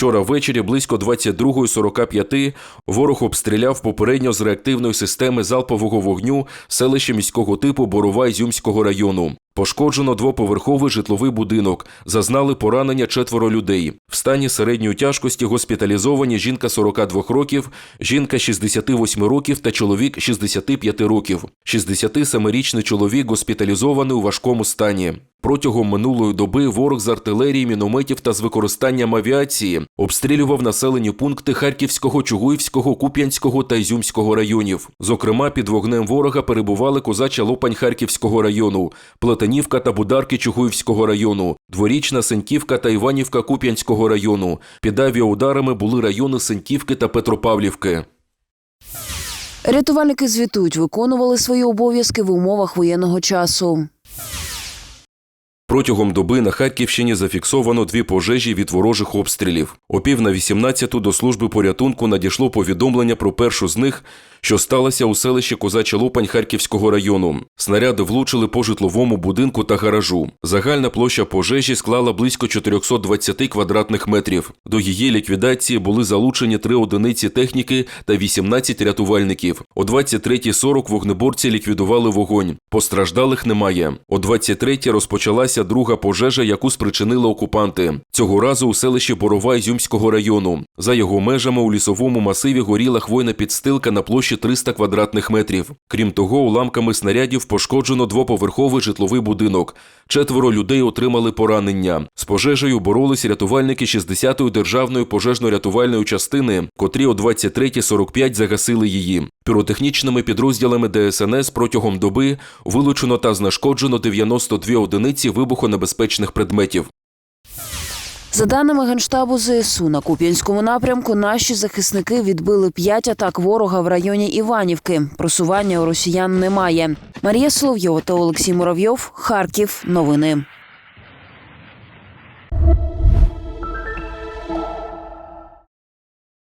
Вчора ввечері близько 22.45 ворог обстріляв попередньо з реактивної системи залпового вогню селище міського типу Борова Ізюмського району. Пошкоджено двоповерховий житловий будинок. Зазнали поранення четверо людей. В стані середньої тяжкості госпіталізовані жінка 42 років, жінка 68 років та чоловік 65 років. 67-річний чоловік госпіталізований у важкому стані. Протягом минулої доби ворог з артилерії, мінометів та з використанням авіації обстрілював населені пункти Харківського, Чугуївського, Куп'янського та Ізюмського районів. Зокрема, під вогнем ворога перебували козача Лопань Харківського району, Плетенівка та Бударки Чугуївського району, Дворічна Сеньківка та Іванівка Куп'янського району. Під авіаударами були райони Сеньківки та Петропавлівки. Рятувальники звітують, виконували свої обов'язки в умовах воєнного часу. Протягом доби на Харківщині зафіксовано дві пожежі від ворожих обстрілів. О пів на 18-ту до служби порятунку надійшло повідомлення про першу з них, що сталося у селищі Козача Лопань Харківського району. Снаряди влучили по житловому будинку та гаражу. Загальна площа пожежі склала близько 420 квадратних метрів. До її ліквідації були залучені три одиниці техніки та 18 рятувальників. О 23.40 вогнеборці ліквідували вогонь. Постраждалих немає. О 23.00 розпочалася друга пожежа, яку спричинили окупанти. Цього разу у селищі Борова Ізюмського району. За його межами у лісовому масиві горіла хвойна підстилка на площі 300 квадратних метрів. Крім того, уламками снарядів пошкоджено двоповерховий житловий будинок. Четверо людей отримали поранення. З пожежею боролись рятувальники 60-ї державної пожежно-рятувальної частини, котрі о 23.45 загасили її. Піротехнічними підрозділами ДСНС протягом доби вилучено та знешкоджено 92 одиниці вибухонебезпечних предметів. За даними Генштабу ЗСУ, на Куп'янському напрямку наші захисники відбили п'ять атак ворога в районі Іванівки. Просування у росіян немає. Марія Соловйова та Олексій Муравйов. Харків. Новини.